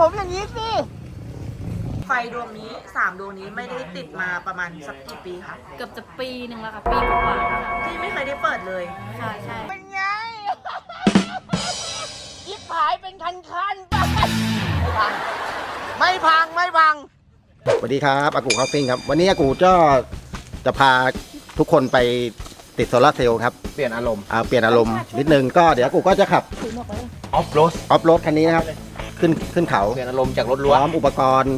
ผมอย่างนี้สิไฟดวงนี้สามดวงนี้ไม่ได้ติดมาประมาณสักกี่ปีคะเกือบจะปีหนึ่งแล้วค่ะปีกว่าๆแล้วค่ะที่ไม่เคยได้เปิดเลย ใช่ใช่เป็นไง ยิบหายเป็นคันคันๆไม่พังไม่พัง ไม่พัง สวัสดีครับอากูคาฟิ้งครับ วันนี้อากูก็จะพาทุกคนไปติดโซลาร์เซลล์ครับเปลี่ยนอารมณ์ อ่าเปลี่ยนอารมณ์นิดนึงก็เดี๋ยวอากูก็จะขับออฟโรดออฟโรดคันนี้นะครับ ขึ้นขึ้นเขาเปลี่ยนอารมณ์จากรถพล้วนร้อมอุปกรณ์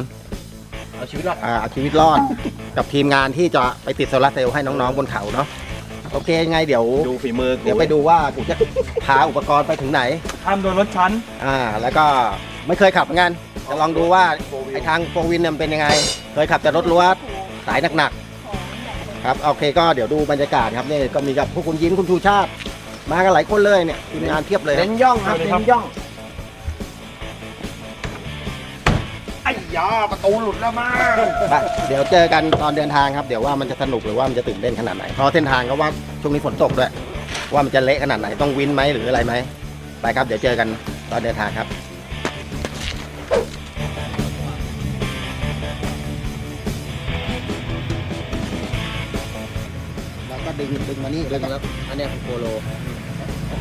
เอาชีวิตรอด อ่าเอาชีวิตรอด กับทีมงานที่จะไปติดโซลาร์เซลล์ให้น้องๆบนเขาเนาะโอเคยังไงเดี๋ยว ดูฝีมือเดี๋ยวไปดูว่ากูจะพาอุปกรณ์ไปถึงไหน ห้ามโดนรถชั้น อ่า แล้วก็ไม่เคยขับเหมือนกันจะลองดูว่าไอทางโฟวินเนี่ยมันเป็นยังไง เคยขับแต่รถล้วนสายหนักๆครับโอเคก็เดี๋ยวดูบรรยากาศครับนี่ก็มีกับพวกคุณยิ้มคุณชูชาติ มากันหลายคนเลยเนี่ยทีมงานเทียบเลย เน้นย่องครับเน้นย่อง ยาประตูหลุดแล้วมาไปเดี๋ยวเจอกันตอนเดินทางครับ เดี๋ยวว่ามันจะสนุกหรือว่ามันจะตื่นเต้นขนาดไหน เพราะเส้นทางก็ว่าช่วงนี้ฝนตกด้วย ว่ามันจะเละขนาดไหน ต้องวินไหมหรืออะไรไหม ไปครับ เดี๋ยวเจอกันตอนเดินทางครับแล้วก็ดึงดึงมานี่แล้วก็อันเนี้ยคือโปโล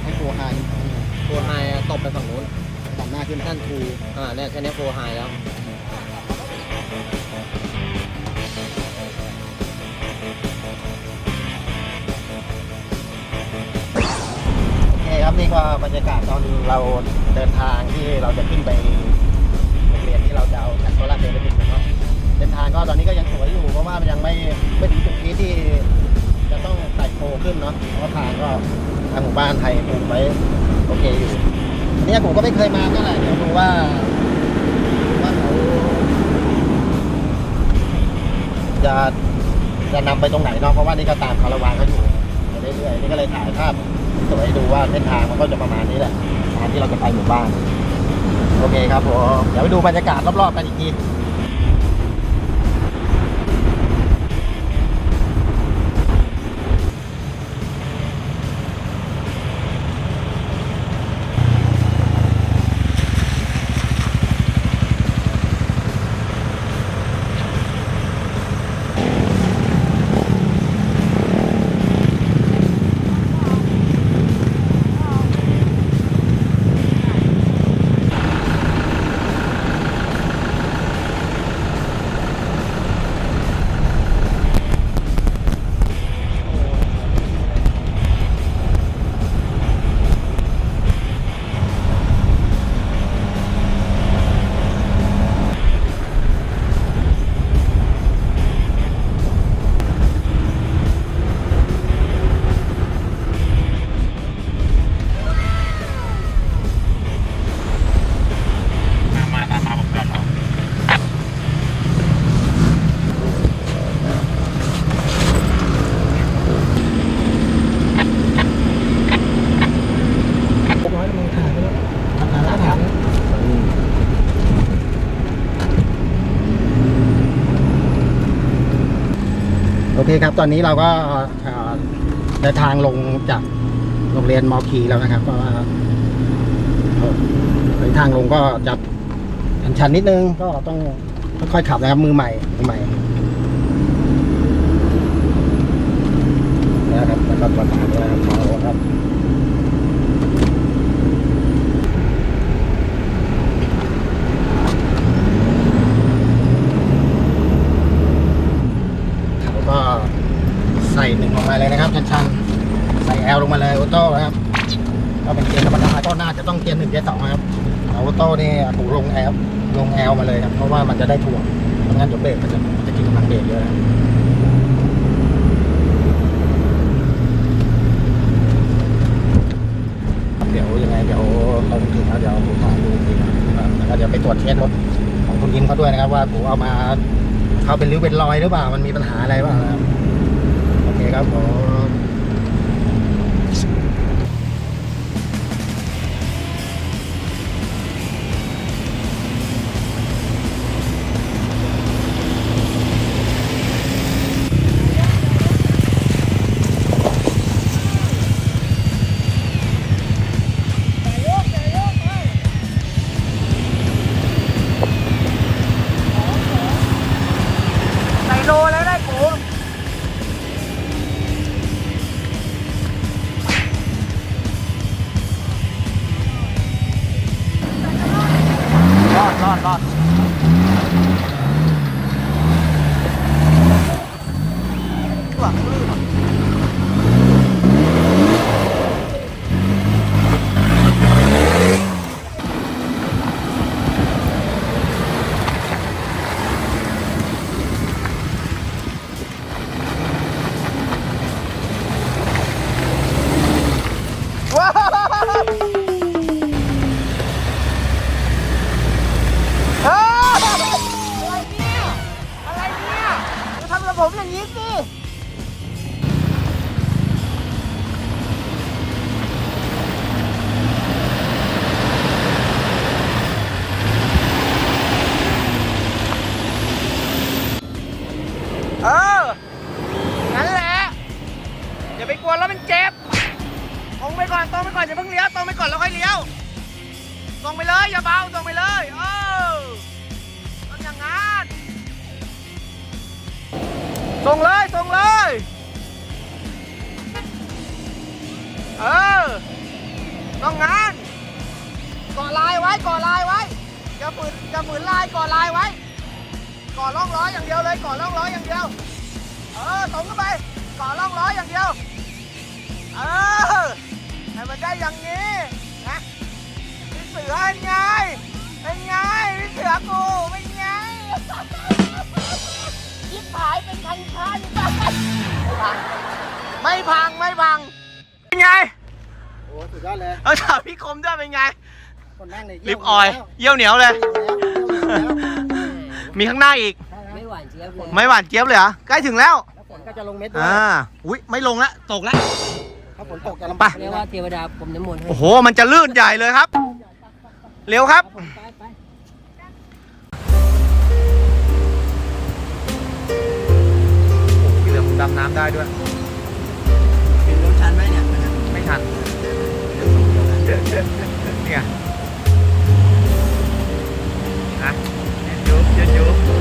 ให้โฟไฮโฟไฮตบไปฝั่งนู้นตัดหน้าขึ้นท่านทูอ่าเนี่ยแค่นี้โฟไฮแล้ว โอเคครับนี่ก็บรรยากาศตอนเราเดินทางที่เราจะขึ้นไปโรงเรียนที่เราจะเอาแผ่นโซลาร์เซลล์ไปติดนะครับเส้นทางก็ตอนนี้ก็ยังสวยอยู่เพราะว่ามันยังไม่ไม่ถึงจุดนี้ที่จะต้องไต่โคขึ้นเนาะเพราะว่าทางก็ทางหมู่บ้านไทยปลูกไว้โอเคอยู่อันนี้ผมก็ไม่เคยมาเท่าไหร่เดี๋ยวดูว่า จะจะนำไปตรงไหนเนาะเพราะว่านี่ก็ตามคาราวานเขาอยู่เรื่อยๆนี่ก็เลยถ่ายภาพสวยดูว่าเส้นทางมันก็จะประมาณนี้แหละทางที่เราจะไปหมู่บ้าน โอเคครับผมเดี๋ยวไปดูบรรยากาศรอบๆกันอีกที เคครับ ตอนนี้เราก็เดินทางลงจากโรงเรียนมอคีแล้วนะครับก็เดินทางลงก็จะชันๆนิดนึงก็ต้องค่อยๆขับนะครับ มือใหม่มือใหม่นะครับแล้วก็ประสานด้วครับเขาครับ แล้วก็ใส่หนึ่งลงมาเลยนะครับชันๆใส่แอลลงมาเลยออโต้นะครับ ก็เป็นเกียร์ธรรมดาก็น่าจะต้องเกียร์หนึ่งเกียร์สองครับเอาอโต้นี่ถูลงแอลลงแอลมาเลยครับ เพราะว่ามันจะได้ถ่วงไม่งั้นเดี๋ยวเบรกมันจะมันจะกินกำลังเบรกเยอะเดี๋ยวยังไงเดี๋ยวเราถึงแล้วเดี๋ยวผมถ่ายดูอีกทีนะครับแล้วก็เดี๋ยวไปตรวจเช็ครถของคุณยินเขาด้วยนะครับ ว่าผมเอามาเขาเป็นริ้วเป็นรอยหรือเปล่ามันมีปัญหาอะไรบ้างครับโอเคครับผม ตรงเลยตรงเลย เออ ต้องงานกาะลายไว้กาะลายไว้อย่าฝืนอย่าฝืนลายกาะลายไว้กาะร่องล้ออย่างเดียวเลยกาะร่องล้ออย่างเดียว เออตรงขึ้นไปกาะร่องล้ออย่างเดียว เออให้มันได้อย่างนี้นะพี่เสือเป็นไงเป็นไงพี่เสือกูเป็นไงยิบหาย คันคันๆไม่พังไม่พังไม่พัง เป็นไง โอ้สุดยอดเลยเอาถามพี่คมด้วยเป็นไง คนนั่งเลยลิปออยล์เยี่ยวเหนียวเลย มีข้างหน้าอีก ไม่หวานเจี๊ยบเลยไม่หวานเจี๊ยบเลยเหรอ ใกล้ถึงแล้ว แล้วฝนก็จะลงเม็ดด้วยอ่า อุ้ยไม่ลงแล้วตกแล้วถ้าฝนตกจะลำไปบากเรียกว่าเทวดาผมน้ำมนต์ให้โอ้โห มันจะลื่นใหญ่เลยครับ เร็วครับ ไปไป ดำน้ำได้ด้วยเป็นรถชันไหมเนี่ยไม่ทันเนี่ยนะเย็นยุบเย็นยุบ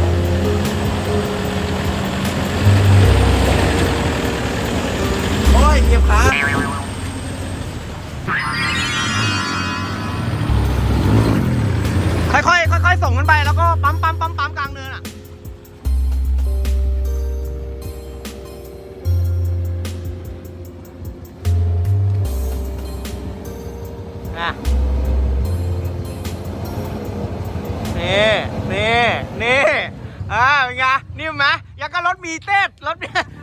นี่นี่นี่อ่าเป็นไงนิ่มไหมยังก็รถมีเต้นรถ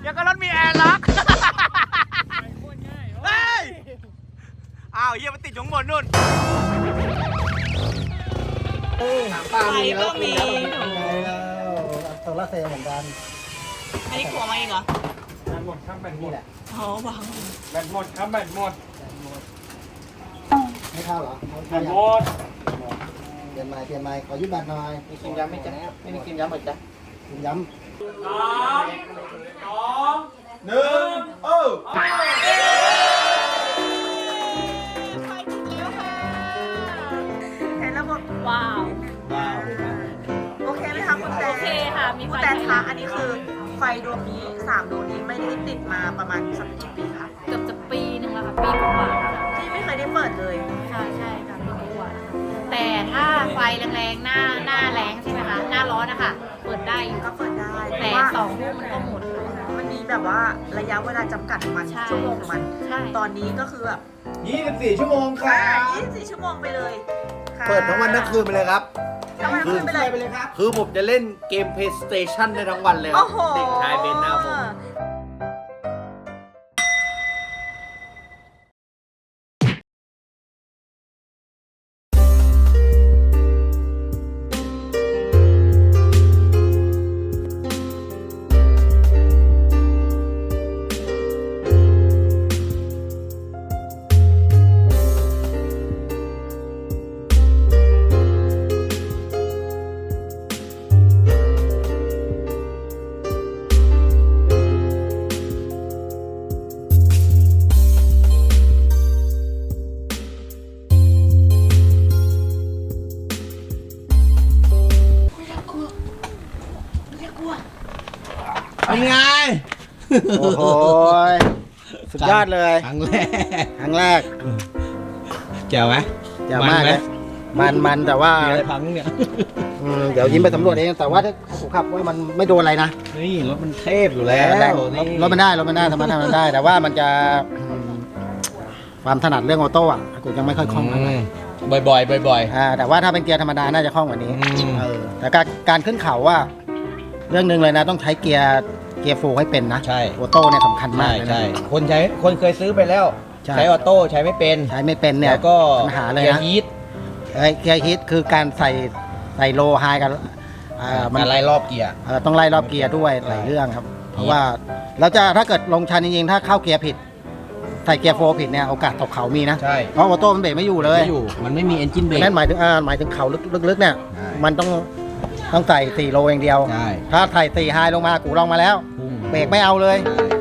ยังก็รถมีแอร์ล็อกเฮ้ยอ้าวเฮียมันติดอยู่ข้างบนนู่นปลามีแล้วมีโซลาร์เซลล์เหมือนกัน อันนี้ขัวมาเองเหรอนี่แหละอ๋อวางแบตหมดครับแบตหมด ไม่เข้าเหรอแบตหมดเป ลี่ยนไม้เปลี่ยนไม้ขอยืดบัตรหน่อยมีครีมย้ำไหมจ๊ะไม่มีครีมย้ำเหรอจ๊ะยืนย้สามสองหนึ่งเออเห็นแล้วบอกว้าว โอเคไหมคะคุณแตโอเคค่ะ มีคุไฟณแตนคะอันนี้คือไฟดวงนี้สามดวงนี้ไม่ได้ติดมาประมาณสักกี่ปีคะ เกือบจะปีหนึ่งแล้วค่ะ ปีกว่าๆแล้วค่ะที่ไม่เคยได้เปิดเลย ใช่ใช่ ถ้าไฟแรงๆ หน้าหน้าแรงใช่ไหมคะ หน้าร้อนนะคะเปิดได้อยู่ก็เปิดได้แต่ว่าสองทุ่มมันก็หมด มันมีแบบว่าระยะเวลาจำกัดของมันใช่ ชั่วโมงของมัน ใช่ ตอนนี้ก็คือแบบ24 ชั่วโมงครับ 24ชั่วโมงไปเลยค่ะเปิดทั้งวันทั้งคืนไปเลยครับ ทั้งวันทั้งคืนไปเลยไปเลยครับคือผมจะเล่นเกม PlayStation ได้ทั้งวันเลยครัโอ้บโหเด็กชายเบนหน้าผม โอ้โหสุดยอดเลย ครั้งแรกครั้งแรกแจ๋วไหมเจ๋งมากมันไหมเลยมันมันแต่ว่ามีอะไรพังเนี่ยอืมเดี๋ยวยิ้มไปสำรวจเอง แต่ว่าถ้าผมขับว่ามันไม่โดนอะไรนะนี่รถมันเทพอยู่แล้วรถนี่รถมันได้รถมันได้ทำมันทำมันได้ แต่ว่ามันจะอืมความถนัดเรื่องออโต้อะกูยังไม่ค่อยคล่องเท่าไหร่ บ่อยๆบ่อย อ่าแต่ว่าถ้าเป็นเกียร์ธรรมดาน่าจะคล่องกว่านี้อืม เออแต่การการขึ้นเขาว่า เรื่องหนึ่งเลยนะต้องใช้เกียร์ เกียร์โฟร์ให้เป็นนะๆใช่ ออโต้เนี่ยสำคัญมาใช่กเลยนะ ใช่คนใช้คนเคยซื้อไปแล้ว ใช่ ใช้ออโต้ใช้ไม่เป็นใช้ไม่เป็นเนี่ยแล้วก็ปัญหาเลยกีร์นะฮีทเอ้ยเกียร์ฮิตคือการใส่ใส่โลไฮกันอ่ามันการไล่รอบเกียร์ เอ่อต้องไล่รอบเกียร์ด้วยหลายเรื่องครับ เพราะว่าเราจะถ้าเกิดลงชันจริงๆถ้าเข้าเกียร์ผิด ใส่เกียร์โฟร์ผิดเนี่ยโอกาสตกเขามีนะใช่ เพราะออโต้มันเบรกไม่อยู่เลย ไม่อยู่ มันไม่มีเอนจินเบรก นั่นหมายถึงอ่าหมายถึงเขาลึกๆเนี่ย ใช่ มันต้อง ต้องใส่4โลอย่างเดียว ใช่ถ้าใส่4ไฮลงมากูลองมาแล้ว พุ่งเบรกไม่เอาเลย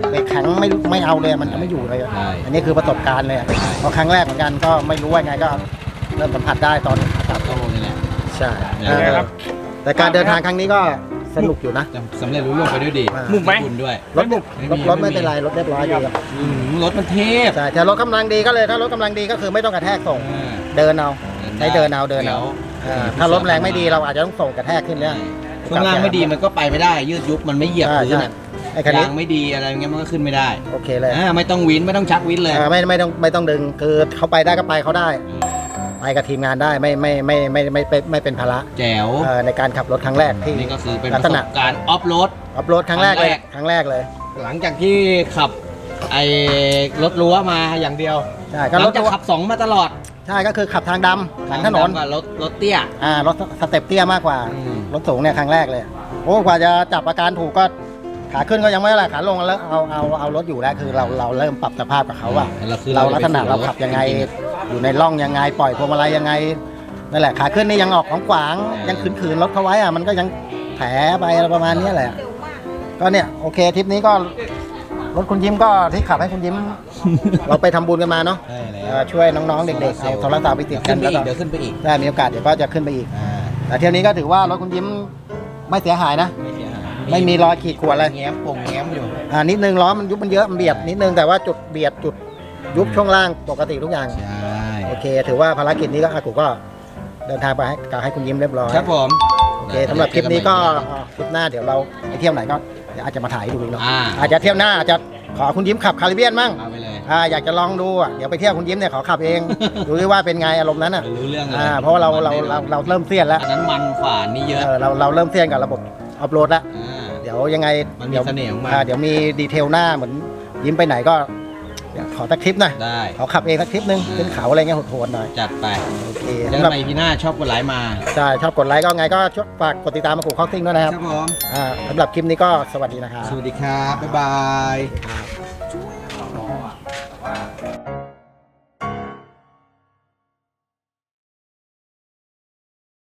เบรกแข็งข็งไม่ไม่เอาเลยมันจะไม่อยู่เลยใช่ อันนี้คือประสบการณ์เลยเพราะครั้งแรกเหมือนกันก็ไม่รู้ว่าไงก็เริ่มสัมผัสได้ตอนขับโต้นี่แหละ ใช่ยังไงครับ แต่การเดินทางครั้งนี้ก็สนุกอยู่นะ จะสำเร็จรุ่ล่วงไปด้วยดีหมุนไหมบุญด้วย รถบุกไม่รมีถรถไม่ไม่มีเป็นไรรถเรียบร้อยดีครับอืมรถมันเทพใช่แต่รถกำลังดีก็เลยถ้ารถกำลังดีก็คือไม่ต้องกระแทกส่ง อ่าเดินเอาเดินได้ให้เดินเอาเดินเอาเดี๋ยว อ่าถ้ารถแรงไม่ดีเราอาจจะต้องส่งกระแทกขึ้นเนี่ยช่วงล่างไม่ดีมันก็ไปไม่ได้ ยืดยุบมันไม่เหยียบใช่พื้นใช่ อะไอ้คันนี้ยางไม่ดีอะไรเงี้ยมันก็ขึ้นไม่ได้โอเคเลยอ่าไม่ต้องวินไม่ต้องชักวินเลยอ่าไม่ไม่ต้องไม่ต้องดึงคือเขาไปได้ก็ไปเขาได้ ไปกับทีมงานได้ไม่ไม่ไม่ไม่ไม่ไม่ไม่เป็นภาระแจ๋วเอ่อในการขับรถครั้งแรกที่ นี่ก็คือเป็นปลัระกสษณะ บการณ์ออฟโรดขับรถครั้งแรกเลยครั้งแรกครั้งแรกเลยหลังจากที่ขับไอ้รถรั้วมาอย่างเดียว ใช่หก็ลัรงถจากขับสองมาตลอด ใช่ก็คือขับทางดำทางถนนกับรถรถเตี้ย อ่ารถสเต็ปเตี้ยมากกว่า อืม รถสูงเนี่ยครั้งแรกเลยโอ้กว่าจะจับอาการถูกก็ขาขึ้นก็ยังไม่เท่าไหร่ขาลงแล้วเอาเอาเอารถอยู่แล้วคือเราเราเริ่มปรับสภาพกับเขาว่า เราคือเราจะลักษณะไปสู่เราขับยังไงจริๆอะอยู่ในร่องยังไงปล่อยพวงมาลัยยังไงนั่นแหละขาขึ้นนี่ยังออกของขวางอ่ายัยังขืนๆรถเขาไว้อะมันก็ยังแผลไปอะไรประมาณเนี้ยแหละ ก็เนี่ยโอเคทริปนี้ก็รถคุณยิ้มก็ที่ขับให้คุณยิ้ม เราไปทำบุญกันมาเนาะ ใช่แล้ เอ่วอช่วยน้องๆเด็กๆเอาโทรศัพท์ไปติดเดี๋ยวกัขึ้นนไปก็อีกเดี๋ยวขึ้นไปอีกได้มีโอกาสเดี๋ยวก็จะขึ้นไปอีก อ่าแต่เที่ยวนี้ก็ถือว่ารถคุณยิ้มไม่เสียหายนะ ไม่เสียหายไม่มีรอยขีดข่วนอะไรแง้มปงแง้มอยู่ อ่านิดนึงล้อมันยุบมันเยอะมันเบียดนิดนึงแต่ว่าจุดเบียดจุดยุบช่วงล่างปกติทุกอย่าง ใช่โอเค ถือว่าภารกิจนี้ก็อากูก็เดินทางไปให้กับให้คุณยิ้มเรียบร้อยครับผมโอเคสำหรับคลิปนี้ก็อ่าคลิปหน้าเดี๋ยวเราไปเที่ยวไหนก็เดี๋ยวอาจจะมาถ่ายให้ดูอีกเนาะอ่า อาจจะเที่ยวหน้าอาจจะ ขอคุณยิ้มขับคาริเบียนมั่งเอาไปเลย อ่าอยากจะลองดูอะเดี๋ยวไปเที่ยวคุณยิ้มเนี่ยขอขับเอง ดูดิว่าเป็นไงอารมณ์นั้นอะไม่รู้เรื่องเลยอ่าเพราะว่าเราเราเราเราเริ่มเสียนแล้วอันนั้นมันฝานี่เยอะเออเราเราเริ่มเสียนกับระบบอัพโหลดแล้ว อ่า เดี๋ยวยังไงมันมีดี๋ยวเสน่ห์ของมัน อ่าเดี๋ยวมีดีเทลหน้าเหมือนยิ้มไปไหนก็เดี๋ยว ขอสักคลิปหน่อยได้ ขอขับเองสักคลิปนึงอ่าขึ้นเขาอะไรเงี้ยโหดๆหน่อยจัดไปโอเคเจอสำหกัรันบใหม่พี่หน้าชอบกดไลค์มาใช่ชอบกดไลค์ก็ไงก็ช่วยฝากกดติดตามมากูคอกซิ่งด้วยนะครับครับผมอ่าสำหรับคลิปนี้ก็สวัสดีนะครับ สวัสดีครับ บ๊ายบายครับ